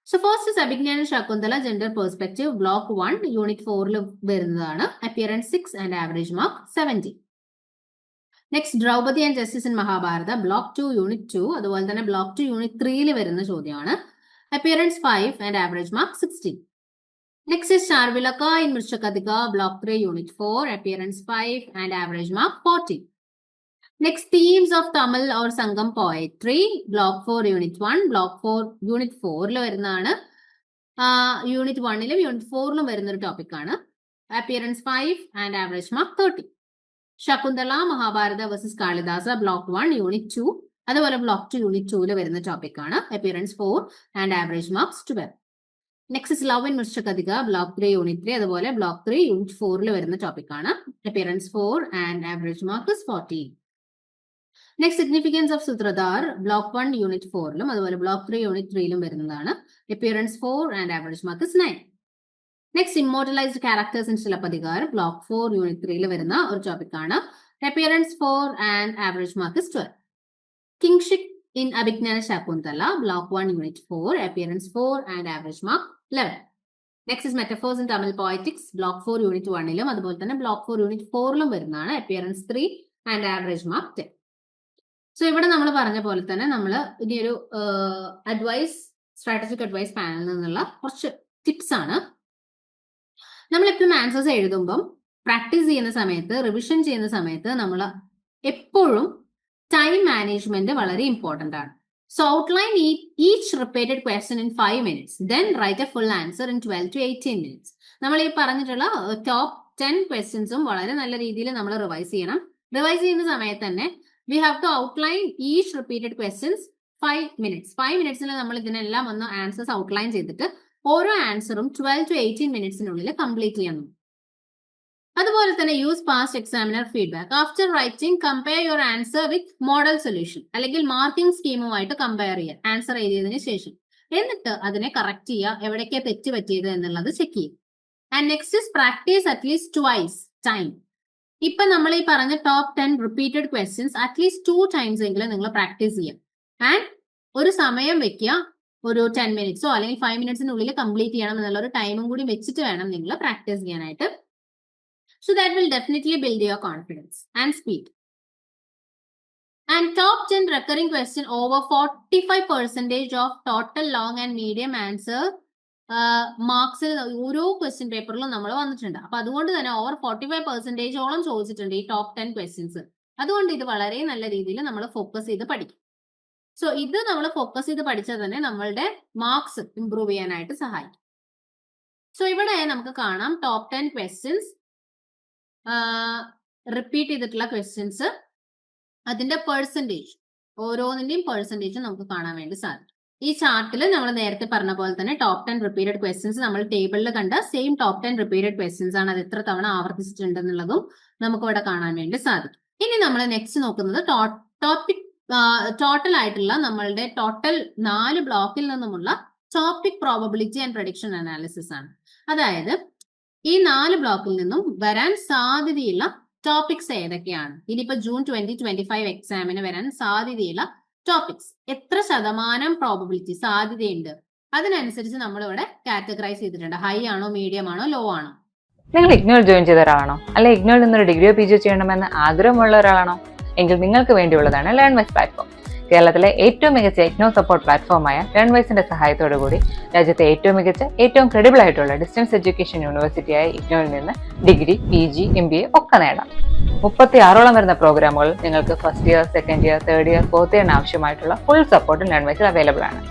so first Abhijnana Shakuntala gender perspective block one unit ഫോറിൽ വരുന്നതാണ്. Appearance six and average mark seventy next Draupadi and justice in Mahabharata block two unit two അതുപോലെ തന്നെ ബ്ലോക്ക് ടു യൂണിറ്റ് ത്രീയിൽ വരുന്ന ചോദ്യമാണ്. Appearance five and average mark sixteen next is Sharvilaka in Mrichchhakatika block three unit four appearance five and average mark fourteen next themes of Tamil or Sangam poetry block four unit one block four unit ഫോറിൽ വരുന്നതാണ്. Unit വണ്ണിലും unit ഫോറിലും വരുന്ന ഒരു ടോപ്പിക്കാണ് appearance five and average mark thirty Shakuntala Mahabharata versus Kalidasa block one unit two അതുപോലെ block two unit ടൂൽ വരുന്ന ടോപ്പിക്കാണ് appearance four and average marks twelve next love in Mrichchhakatika block three unit three അതുപോലെ block three unit ഫോറിൽ വരുന്ന ടോപ്പിക്കാണ് appearance four and average mark fourteen next significance of Sutradhar block one unit ഫോറിലും അതുപോലെ block three unit ത്രീയിലും വരുന്നതാണ്. Appearance four and average mark nine next immortalised characters in Silappatikaram block four unit ത്രീയിൽ വരുന്ന ഒരു topic ആണ്. Appearance four and average mark twelve kingship in Abhijnana Shakuntala block one unit four appearance four and average mark eleven next is metaphors in Tamil poetics block four unit വണ്ണിലും അതുപോലെ തന്നെ block four unit ഫോറിലും വരുന്നതാണ്. Appearance three and average mark ten so ഇവിടെ നമ്മൾ പറഞ്ഞ പോലെ തന്നെ നമ്മൾ ഇനി ഒരു അഡ്വൈസ് സ്ട്രാറ്റജിക് അഡ്വൈസ് പാനലിൽ നിന്നുള്ള കുറച്ച് ടിപ്സ് ആണ്. നമ്മൾ എപ്പോഴും ആൻസേഴ്സ് എഴുതുമ്പം പ്രാക്ടീസ് ചെയ്യുന്ന സമയത്ത് റിവിഷൻ ചെയ്യുന്ന സമയത്ത് നമ്മൾ എപ്പോഴും ടൈം മാനേജ്മെന്റ് വളരെ ഇമ്പോർട്ടന്റ് ആണ്. So outline each repeated question in five minutes then write a full answer in twelve to eighteen minutes നമ്മൾ ഈ പറഞ്ഞിട്ടുള്ള ടോപ്പ് ടെൻ ക്വസ്റ്റ്യൻസും വളരെ നല്ല രീതിയിൽ നമ്മൾ റിവൈസ് ചെയ്യണം. റിവൈസ് ചെയ്യുന്ന സമയത്ത് തന്നെ we have to outline each repeated questions five minutes five മിനിറ്റ്സിൽ നമ്മൾ ഇതിനെല്ലാം ഒന്ന് ആൻസേഴ്സ് ഔട്ട്ലൈൻ ചെയ്തിട്ട് ഓരോ ആൻസറും ട്വൽവ് ടു എയ്റ്റീൻ മിനിറ്റ്സിനുള്ളിൽ കംപ്ലീറ്റ് ചെയ്യണം. അതുപോലെ തന്നെ use past examiner feedback after writing compare your answer with model solution അല്ലെങ്കിൽ മാർക്കിംഗ് സ്കീമുമായിട്ട് കമ്പയർ ചെയ്യുക ആൻസർ എഴുതിയതിനു ശേഷം. എന്നിട്ട് അതിനെ കറക്റ്റ് ചെയ്യുക എവിടേക്കാ തെറ്റ് പറ്റിയത് എന്നുള്ളത് ചെക്ക് ചെയ്യും and next is practice at least twice time ഇപ്പൊ നമ്മൾ ഈ പറഞ്ഞ top ten repeated questions at least two times എങ്കിലും നിങ്ങൾ പ്രാക്ടീസ് ചെയ്യാം. ആൻഡ് ഒരു സമയം വെക്കുക. ഒരു ടെൻ മിനിറ്റ്സോ അല്ലെങ്കിൽ ഫൈവ് മിനിറ്റ്സിനുള്ളിൽ കംപ്ലീറ്റ് ചെയ്യണം എന്നുള്ള ഒരു ടൈമും കൂടി വെച്ചിട്ട് വേണം നിങ്ങൾ പ്രാക്ടീസ് ചെയ്യാനായിട്ട്. So that will definitely build your confidence and speed And top 10 recurring question over 45 percentage of total long and medium answer മാർക്സിൽ ഓരോ ക്വസ്റ്റ്യൻ പേപ്പറിലും നമ്മൾ വന്നിട്ടുണ്ട്. അപ്പൊ അതുകൊണ്ട് തന്നെ ഓവർ ഫോർട്ടി ഫൈവ് പെർസെന്റേജോളം ചോദിച്ചിട്ടുണ്ട് ഈ ടോപ്പ് ടെൻ ക്വസ്റ്റ്യൻസ് അതുകൊണ്ട് ഇത് വളരെ നല്ല രീതിയിൽ നമ്മൾ ഫോക്കസ് ചെയ്ത് പഠിക്കും. സോ ഇത് നമ്മൾ ഫോക്കസ് ചെയ്ത് പഠിച്ചാൽ തന്നെ നമ്മളുടെ മാർക്സ് ഇംപ്രൂവ് ചെയ്യാനായിട്ട് സഹായിക്കും. സോ ഇവിടെ നമുക്ക് കാണാം ടോപ്പ് ടെൻ ക്വസ്റ്റ്യൻസ് റിപ്പീറ്റ് ചെയ്തിട്ടുള്ള ക്വസ്റ്റ്യൻസ് അതിന്റെ പെർസെന്റേജ് ഓരോന്നിന്റെയും പെർസെന്റേജ് നമുക്ക് കാണാൻ വേണ്ടി സാധിക്കും. ഈ ചാർട്ടിൽ നമ്മൾ നേരത്തെ പറഞ്ഞ പോലെ തന്നെ ടോപ്പ് ടെൻ റിപ്പീറ്റഡ് ക്വസ്റ്റ്യൻസ് നമ്മൾ ടേബിളിൽ കണ്ട same top ten repeated questions ആണ് അത് എത്ര തവണ ആവർത്തിച്ചിട്ടുണ്ടെന്നുള്ളതും നമുക്ക് ഇവിടെ കാണാൻ വേണ്ടി സാധിക്കും. ഇനി നമ്മൾ നെക്സ്റ്റ് നോക്കുന്നത് ടോപ്പിക് ടോട്ടൽ ആയിട്ടുള്ള നമ്മളുടെ ടോട്ടൽ നാല് ബ്ലോക്കിൽ നിന്നുമുള്ള topic probability and prediction analysis ആണ്. അതായത് ഈ നാല് ബ്ലോക്കിൽ നിന്നും വരാൻ സാധ്യതയുള്ള ടോപ്പിക്സ് ഏതൊക്കെയാണ്? ഇനിയിപ്പോ ജൂൺ ട്വന്റി ട്വന്റി ഫൈവ് എക്സാമിന് വരാൻ സാധ്യതയുള്ള ടോപ്പിക്സ് എത്ര ശതമാനം പ്രോബബിലിറ്റി സാധ്യതയുണ്ട്? അതിനനുസരിച്ച് നമ്മൾ ഇവിടെ കാറ്റഗറൈസ് ചെയ്തിട്ടുണ്ട്. ഹൈ ആണോ മീഡിയം ആണോ ലോ ആണോ? നിങ്ങൾ ഇഗ്നോൾ ജോയിൻ ചെയ്ത ഒരാളാണോ അല്ലെ ഇഗ്നോയിൽ നിന്നൊരു ഡിഗ്രിയോ പി ജിയോ ചെയ്യണമെന്ന് ആഗ്രഹമുള്ള ഒരാളാണോ? എങ്കിൽ നിങ്ങൾക്ക് വേണ്ടിയുള്ളതാണ് ലേൺ വൈസ് പ്ലാറ്റ്ഫോം കേരളത്തിലെ ഏറ്റവും മികച്ച എഗ്നോ സപ്പോർട്ട് പ്ലാറ്റ്ഫോമായ ലേൺ വൈസിന്റെ സഹായത്തോടു കൂടി രാജ്യത്തെ ഏറ്റവും മികച്ച ഏറ്റവും ക്രെഡിബിൾ ആയിട്ടുള്ള ഡിസ്റ്റൻസ് എഡ്യൂക്കേഷൻ യൂണിവേഴ്സിറ്റിയായ ഇഗ്നോയിൽ നിന്ന് degree P G M B A ഒക്കെ നേടാം. മുപ്പത്തി ആറോളം വരുന്ന പ്രോഗ്രാമുകൾ നിങ്ങൾക്ക് first year second year third year fourth ഇയറിന് ആവശ്യമായിട്ടുള്ള ഫുൾ സപ്പോർട്ടും ലേൺ വൈസിൽ അവൈലബിൾ ആണ്.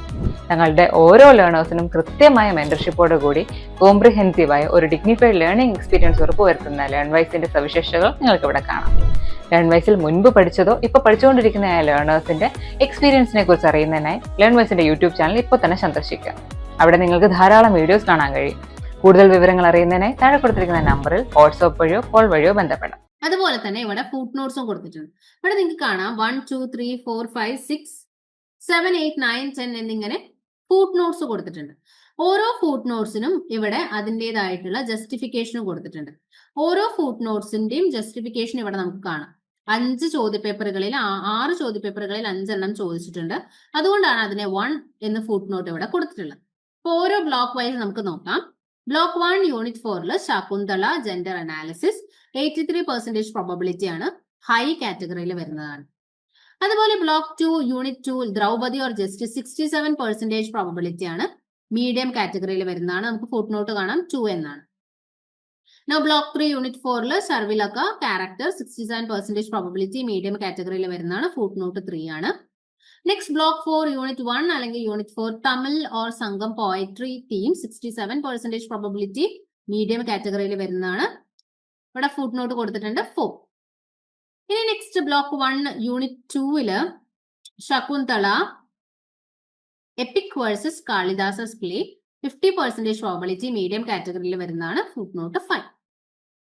ഞങ്ങളുടെ ഓരോ ലേണേഴ്സിനും കൃത്യമായ മെന്റർഷിപ്പോട് കൂടി കോംപ്രിഹെൻസീവായ ഒരു ഡിഗ്നിഫൈഡ് ലേണിംഗ് എക്സ്പീരിയൻസ് ഉറപ്പുവരുത്തുന്ന ലേൺ വൈസിന്റെ സവിശേഷതകൾ നിങ്ങൾക്ക് ഇവിടെ കാണാം. ലേൺ വൈസിൽ മുൻപ് പഠിച്ചതോ ഇപ്പോൾ പഠിച്ചുകൊണ്ടിരിക്കുന്ന ലേണേഴ്സിന്റെ എക്സ്പീരിയൻസിനെ കുറിച്ച് അറിയുന്നതിനായി ലേൺ വൈസിന്റെ യൂട്യൂബ് ചാനൽ ഇപ്പോൾ തന്നെ സന്ദർശിക്കുക. അവിടെ നിങ്ങൾക്ക് ധാരാളം വീഡിയോസ് കാണാൻ കഴിയും. കൂടുതൽ വിവരങ്ങൾ അറിയുന്നതിനായി താഴെ കൊടുത്തിരിക്കുന്ന നമ്പറിൽ വാട്സ്ആപ്പ് വഴിയോ കോൾ വഴിയോ ബന്ധപ്പെടാം. അതുപോലെ തന്നെ ഇവിടെ ഫുഡ് നോട്ട്സും കൊടുത്തിട്ടുണ്ട്. ഇവിടെ നിങ്ങൾക്ക് കാണാം one two three four five six seven eight nine ten എന്നിങ്ങനെ ഫുഡ് നോട്ട്സ് കൊടുത്തിട്ടുണ്ട്. ഓരോ ഫുഡ് നോട്ട്സിനും ഇവിടെ അതിന്റെതായിട്ടുള്ള ജസ്റ്റിഫിക്കേഷനും കൊടുത്തിട്ടുണ്ട്. ഓരോ ഫുഡ് നോട്ട്സിന്റെയും ജസ്റ്റിഫിക്കേഷൻ ഇവിടെ നമുക്ക് കാണാം. അഞ്ച് ചോദ്യപേപ്പറുകളിൽ ആറ് ചോദ്യപേപ്പറുകളിൽ അഞ്ചെണ്ണം ചോദിച്ചിട്ടുണ്ട്. അതുകൊണ്ടാണ് അതിനെ വൺ എന്ന് ഫുഡ് നോട്ട് ഇവിടെ കൊടുത്തിട്ടുള്ളത്. അപ്പൊ ഓരോ ബ്ലോക്ക് വൈസ് നമുക്ക് നോക്കാം. ബ്ലോക്ക് വൺ യൂണിറ്റ് ഫോറിൽ Shakuntala gender analysis eighty three percentage probability ആണ് ഹൈ കാറ്റഗറിയിൽ വരുന്നതാണ്. അതുപോലെ block two unit two Draupadi or just sixty seven percentage probability ആണ് മീഡിയം കാറ്റഗറിയിൽ വരുന്നതാണ്. നമുക്ക് ഫുഡ് നോട്ട് കാണാം. ടു എന്നാണ്. നോ ബ്ലോക്ക് ത്രീ യൂണിറ്റ് ഫോറിൽ Sharvilaka character sixty seven percentage probability medium കാറ്റഗറിയിൽ വരുന്നതാണ്. ഫുഡ് നോട്ട് ത്രീ ആണ്. Next block four unit one അല്ലെങ്കിൽ unit four Tamil or Sangam poetry theme sixty seven percentage probability medium കാറ്റഗറിയിൽ വരുന്നതാണ്. ഇവിടെ food not കൊടുത്തിട്ടുണ്ട് four ഇനി നെക്സ്റ്റ് ബ്ലോക്ക് വൺ യൂണിറ്റ് ടൂവിൽ Shakuntala epic versus Kalidasa's play fifty percentage probability medium കാറ്റഗറിയിൽ വരുന്നതാണ് footnote five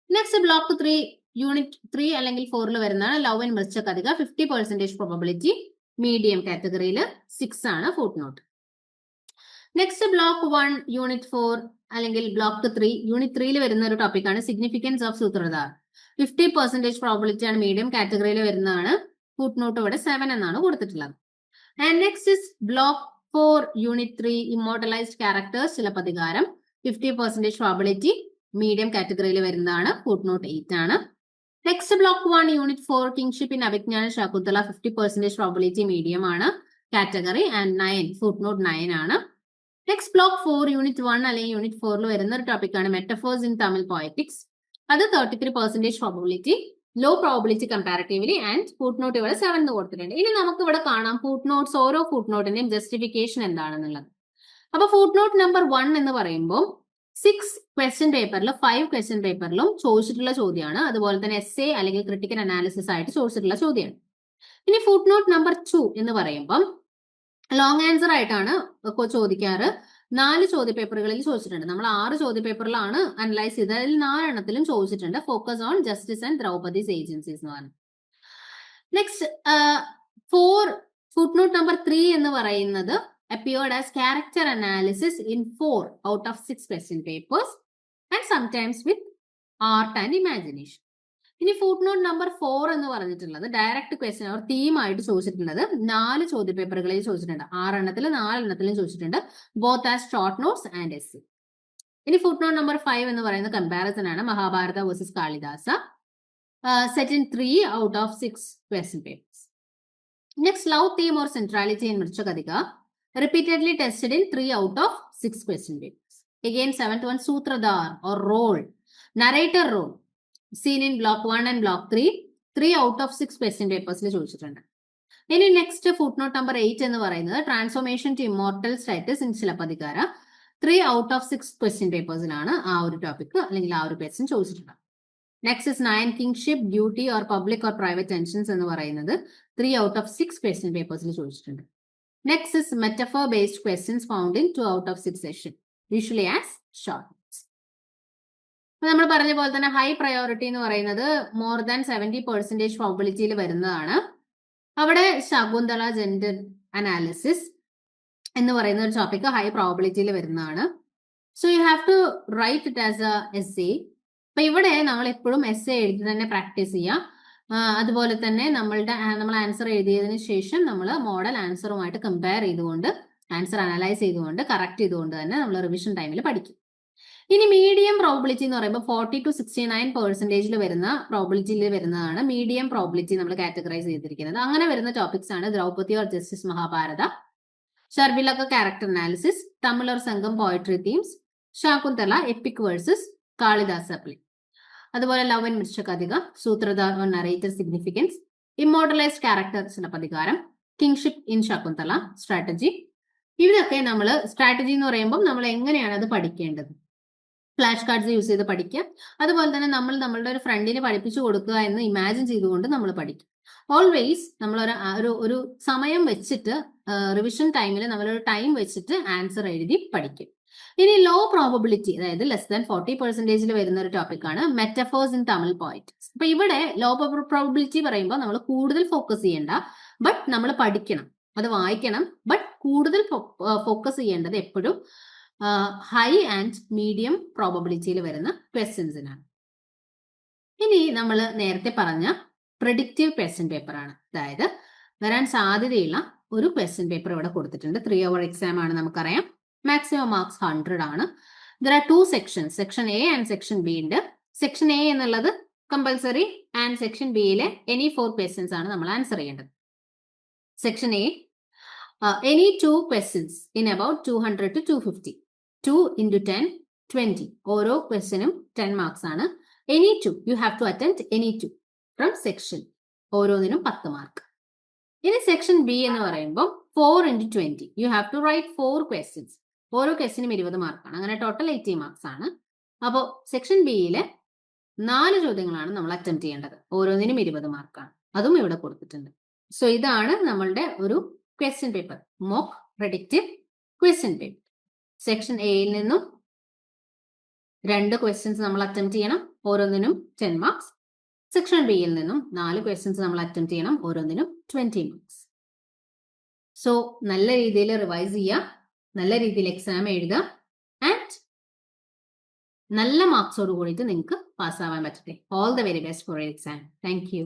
next block three unit three അല്ലെങ്കിൽ ഫോറിൽ വരുന്നതാണ് love and Mrichchhakatika fifty percentage probability medium കാറ്റഗറിയിൽ സിക്സ് ആണ് footnote next block one unit four അല്ലെങ്കിൽ block three unit ത്രീയിൽ വരുന്ന ഒരു ടോപ്പിക്കാണ് significance of Sutradhar fifty percentage probability ആണ് മീഡിയം കാറ്റഗറിയിൽ വരുന്നതാണ്. ഫുഡ് നോട്ട് ഇവിടെ സെവൻ എന്നാണ് കൊടുത്തിട്ടുള്ളത്. And next is block four unit three immortalised characters Silappatikaram fifty percentage probability medium കാറ്റഗറിയിൽ വരുന്നതാണ്. ഫുഡ് നോട്ട് എയ്റ്റ് ആണ്. Next block one unit four kingship in Abhijnana Shakuntala fifty percentage probability medium ആണ്. Category and nine footnote nine ആണ്. Next block four unit one അല്ലെങ്കിൽ unit ഫോറിൽ വരുന്ന ഒരു ടോപ്പിക്കാണ് മെറ്റഫോഴ്സ് ഇൻ തമിഴ് പോയറ്റിക്സ് അത് thirty three percentage probability low probability comparatively and food note ഇവിടെ seven എന്ന് കൊടുത്തിട്ടുണ്ട്. ഇനി നമുക്ക് ഇവിടെ കാണാം ഫുഡ് നോട്ട്സ് ഓരോ ഫുഡ് നോട്ടിന്റെയും ജസ്റ്റിഫിക്കേഷൻ എന്താണെന്നുള്ളത്. അപ്പൊ ഫുഡ് നോട്ട് നമ്പർ വൺ എന്ന് പറയുമ്പോൾ സിക്സ് ക്വസ്റ്റ്യൻ പേപ്പറിലും ഫൈവ് ക്വസ്റ്റ്യൻ പേപ്പറിലും ചോദിച്ചിട്ടുള്ള ചോദ്യമാണ് അതുപോലെ തന്നെ എസ് എ അല്ലെങ്കിൽ ക്രിട്ടിക്കൽ അനാലിസിസ് ആയിട്ട് ചോദിച്ചിട്ടുള്ള ചോദ്യമാണ് ഇനി ഫുഡ് നോട്ട് നമ്പർ ടു എന്ന് പറയുമ്പം ലോങ് ആൻസർ ആയിട്ടാണ് ചോദിക്കാറ്. നാല് ചോദ്യപേപ്പറുകളിൽ ചോദിച്ചിട്ടുണ്ട്. നമ്മൾ ആറ് ചോദ്യപേപ്പറിലാണ് അനലൈസ് ചെയ്തത്. അതിൽ നാലെണ്ണത്തിലും ചോദിച്ചിട്ടുണ്ട്. Focus on justice and Draupadi's agencies എന്ന് പറഞ്ഞു. Next four food note number three എന്ന് പറയുന്നത് appeared as character analysis in four out of six question papers and sometimes with art and imagination ഇനി ഫുഡ് നോട്ട് നമ്പർ ഫോർ എന്ന് പറഞ്ഞിട്ടുള്ളത് direct question അവർ തീമായിട്ട് ചോദിച്ചിട്ടുള്ളത് നാല് ചോദ്യ പേപ്പറുകളിൽ ചോദിച്ചിട്ടുണ്ട്. ആറെണ്ണത്തിൽ നാലെണ്ണത്തിലും ചോദിച്ചിട്ടുണ്ട്. Both as short notes and S ഇനി ഫുഡ് നോട്ട് നമ്പർ ഫൈവ് എന്ന് പറയുന്ന കമ്പാരിസൺ ആണ് Mahabharata versus Kalidasa. Set in three out of six question papers next love theme or centrality in Mrichchhakatika repeatedly tested in three out of six question papers Again, seventh one, Sutradhar or role. Narrator role. Seen in block one and block three three out of six question പേപ്പേഴ്സിൽ ചോദിച്ചിട്ടുണ്ട്. ഇനി next foot note number eight എന്ന് പറയുന്നത് transformation to immortal status in Silappatikara three out of six question പേപ്പേഴ്സിലാണ് ആ ഒരു topic അല്ലെങ്കിൽ ആ ഒരു question ചോദിച്ചിട്ടുള്ളത്. Next nine kingship duty or public or private tensions എന്ന് പറയുന്നത് three out of six question പേപ്പേഴ്സിൽ ചോദിച്ചിട്ടുണ്ട്. Next is metaphor based questions found in two out of six session usually as short നമ്മൾ പറഞ്ഞ പോലെ തന്നെ ഹൈ പ്രയോറിറ്റി എന്ന് പറയുന്നത് more than seventy percentage പ്രോബിലിറ്റിയിൽ വരുന്നതാണ്. അവിടെ ശകുന്തള ജെൻഡർ അനാലിസിസ് എന്ന് പറയുന്ന ഒരു ടോപ്പിക് ഹൈ പ്രോബിലിറ്റിയിൽ വരുന്നതാണ്. So you have to write it as a S A അപ്പൊ ഇവിടെ നമ്മൾ എപ്പോഴും എസ് എ എഴുതി തന്നെ പ്രാക്ടീസ് ചെയ്യാം. അതുപോലെ തന്നെ നമ്മളുടെ നമ്മൾ ആൻസർ എഴുതിയതിന് ശേഷം നമ്മൾ മോഡൽ ആൻസറുമായിട്ട് കമ്പയർ ചെയ്തുകൊണ്ട് ആൻസർ അനലൈസ് ചെയ്തുകൊണ്ട് കറക്റ്റ് ചെയ്തുകൊണ്ട് തന്നെ നമ്മൾ റിവിഷൻ ടൈമിൽ പഠിക്കും. ഇനി മീഡിയം പ്രോബിലിറ്റി എന്ന് പറയുമ്പോൾ ഫോർട്ടി ടു സിക്സ്റ്റി നയൻ പെർസെന്റേജിൽ വരുന്ന പ്രോബിലിറ്റിയിൽ വരുന്നതാണ് മീഡിയം പ്രോബിലിറ്റി നമ്മൾ കാറ്റഗറൈസ് ചെയ്തിരിക്കുന്നത്. അങ്ങനെ വരുന്ന ടോപ്പിക്സ് ആണ് Draupadi or justice Mahabharata Sharvilaka character analysis Tamilar Sangam poetry themes Shakuntala epic versus Kalidas അപ്ലി അതുപോലെ ലവൻ and Mrichchhakatika Sutradhar on narrator significance immortalized character പ്രതികാരം കിങ്ഷിപ്പ് ഇൻ ശകുന്തല സ്ട്രാറ്റജി ഇതൊക്കെ നമ്മൾ സ്ട്രാറ്റജി എന്ന് പറയുമ്പോൾ നമ്മൾ എങ്ങനെയാണ് അത് പഠിക്കേണ്ടത്? ഫ്ലാഷ് കാർഡ്സ് യൂസ് ചെയ്ത് പഠിക്കുക അതുപോലെ തന്നെ നമ്മൾ നമ്മളുടെ ഒരു ഫ്രണ്ടിന് പഠിപ്പിച്ചു കൊടുക്കുക എന്ന് ഇമാജിൻ ചെയ്തുകൊണ്ട് നമ്മൾ പഠിക്കും. ഓൾവേസ് നമ്മൾ ഒരു ഒരു സമയം വെച്ചിട്ട് റിവിഷൻ ടൈമിൽ നമ്മളൊരു ടൈം വെച്ചിട്ട് ആൻസർ എഴുതി പഠിക്കും. ഇനി ലോ പ്രോബബിലിറ്റി അതായത് ലെസ് ദാൻ ഫോർട്ടി പെർസെന്റേജിൽ വരുന്ന ഒരു ടോപ്പിക്കാണ് മെറ്റഫേഴ്സ് ഇൻ തമിഴ് പോയിന്റ് അപ്പൊ ഇവിടെ ലോ പ്രോബബിലിറ്റി പറയുമ്പോൾ നമ്മൾ കൂടുതൽ ഫോക്കസ് ചെയ്യേണ്ട ബട്ട് നമ്മൾ പഠിക്കണം. അത് വായിക്കണം ബട്ട് കൂടുതൽ ഫോക്കസ് ചെയ്യേണ്ടത് എപ്പോഴും ഹൈ ആൻഡ് മീഡിയം പ്രോബബിലിറ്റിയിൽ വരുന്ന ക്വസ്റ്റ്യൻസിനാണ് ഇനി നമ്മൾ നേരത്തെ പറഞ്ഞ പ്രഡിക്റ്റീവ് ക്വസ്റ്റ്യൻ പേപ്പർ ആണ്. അതായത് വരാൻ സാധ്യതയുള്ള ഒരു ക്വസ്റ്റ്യൻ പേപ്പർ ഇവിടെ കൊടുത്തിട്ടുണ്ട്. ത്രീ അവർ എക്സാം ആണ് നമുക്കറിയാം. മാക്സിമം മാർക്സ് ഹൺഡ്രഡ് ആണ്. There are two section section A and section B ഉണ്ട് സെക്ഷൻ എ എന്നുള്ളത് കമ്പൽസറി ആൻഡ് സെക്ഷൻ ബിയിലെ എനി ഫോർ ക്വസ്റ്റ്യൻസ് ആണ് നമ്മൾ ആൻസർ ചെയ്യേണ്ടത്. Section A any two questions in about two hundred to two fifty two into ten twenty ഓരോ ക്വസ്റ്റ്യനും ten marks ആണ്. Any two you have to attend any two from section ഓരോന്നിനും പത്ത് mark ഇനി section B എന്ന് പറയുമ്പോൾ four into twenty you have to write four questions ഓരോ ക്വസ്റ്റിനും ഇരുപത് മാർക്കാണ് അങ്ങനെ ടോട്ടൽ എയ്റ്റി മാർക്സ് ആണ്. അപ്പോൾ സെക്ഷൻ ബിയിലെ നാല് ചോദ്യങ്ങളാണ് നമ്മൾ അറ്റംപ്റ്റ് ചെയ്യേണ്ടത്. ഓരോന്നിനും ഇരുപത് മാർക്കാണ് അതും ഇവിടെ കൊടുത്തിട്ടുണ്ട്. സോ ഇതാണ് നമ്മളുടെ ഒരു question paper mock predictive question paper section എയിൽ നിന്നും രണ്ട് ക്വസ്റ്റ്യൻസ് നമ്മൾ അറ്റംപ്റ്റ് ചെയ്യണം ഓരോന്നിനും ടെൻ മാർക്സ് സെക്ഷൻ ബിയിൽ നിന്നും നാല് ക്വസ്റ്റ്യൻസ് നമ്മൾ അറ്റംപ്റ്റ് ചെയ്യണം ഓരോന്നിനും ട്വന്റി മാർക്സ് സോ നല്ല രീതിയിൽ റിവൈസ് ചെയ്യുക നല്ല രീതിയിൽ എക്സാം എഴുതുക ആൻഡ് നല്ല മാർക്സോട് കൂടിയിട്ട് നിങ്ങൾക്ക് പാസ്സാവാൻ പറ്റട്ടെ. All the very best for exam thank you